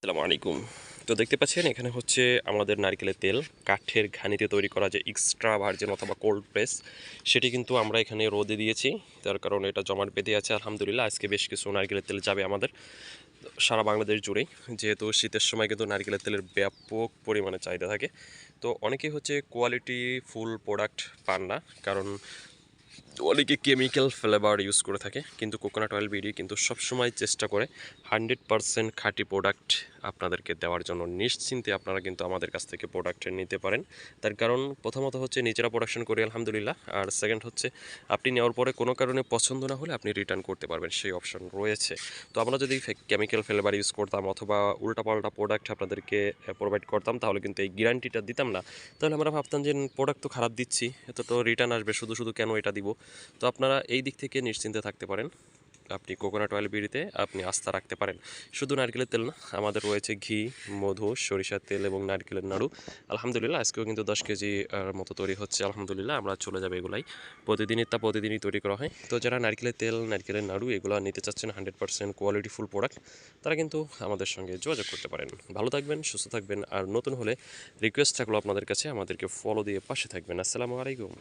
আসসালামু আলাইকুম। তো দেখতে পাচ্ছেন, এখানে হচ্ছে আমাদের নারকেলের তেল, কাঠের ঘানিতে তৈরি করা যে এক্সট্রা ভার্জিন অথবা কোল্ড প্রেস সেটি কিন্তু আমরা এখানে রোদে দিয়েছি। তার কারণে এটা জমাট বেঁধে আছে, আলহামদুলিল্লাহ। আজকে বেশ কিছু নারকেলের তেল যাবে আমাদের সারা বাংলাদেশ জুড়েই। যেহেতু শীতের সময় কিন্তু নারকেলের তেলের ব্যাপক পরিমাণে চাহিদা থাকে। তো অনেকেই হচ্ছে কোয়ালিটি ফুল প্রোডাক্ট পান না। কারণ অনেকে কেমিক্যাল ফ্লেভার ইউজ করে থাকে, কিন্তু কোকোনাট অয়েল বিডি কিন্তু সবসময় চেষ্টা করে হান্ড্রেড পারসেন্ট খাঁটি প্রোডাক্ট আপনাদেরকে দেওয়ার জন্য। নিশ্চিন্তে আপনারা কিন্তু আমাদের কাছ থেকে প্রোডাক্ট নিতে পারেন। তার কারণ প্রথমত হচ্ছে নিজেরা প্রোডাকশন করি, আলহামদুলিল্লাহ। আর সেকেন্ড হচ্ছে আপনি নেওয়ার পরে কোনো কারণে পছন্দ না হলে আপনি রিটার্ন করতে পারবেন, সেই অপশন রয়েছে। তো আমরা যদি কেমিক্যাল ফ্লেভার ইউজ করতাম অথবা উল্টাপাল্টা প্রোডাক্ট আপনাদেরকে প্রোভাইড করতাম, তাহলে কিন্তু এই গ্যারান্টিটা দিতাম না। তাহলে আমরা ভাবতাম যে প্রোডাক্ট তো খারাপ দিচ্ছি, এত তো রিটার্ন আসবে, শুধু শুধু কেন এটা দিব? তো আপনারা এই দিক থেকে নিশ্চিন্তে থাকতে পারেন। আপনি কোকোনাট অয়েল বিড়িতে আপনি আস্থা রাখতে পারেন। শুধু নারকেলের তেল না, আমাদের রয়েছে ঘি, মধু, সরিষার তেল এবং নারকেলের নাড়ু। আলহামদুলিল্লাহ, আজকেও কিন্তু দশ কেজি মতো তৈরি হচ্ছে। আলহামদুলিল্লাহ, আমরা চলে যাবে এগুলাই। প্রতিদিনই তা প্রতিদিনই তৈরি করা হয়। তো যারা নারকেলের তেল, নারকেলের নাড়ু এগুলো নিতে চাচ্ছেন হান্ড্রেড পার্সেন্ট কোয়ালিটিফুল প্রোডাক্ট তারা কিন্তু আমাদের সঙ্গে যোগাযোগ করতে পারেন। ভালো থাকবেন, সুস্থ থাকবেন, আর নতুন হলে রিকোয়েস্ট থাকল আপনাদের কাছে, আমাদেরকে ফলো দিয়ে পাশে থাকবেন। আসসালামু আলাইকুম।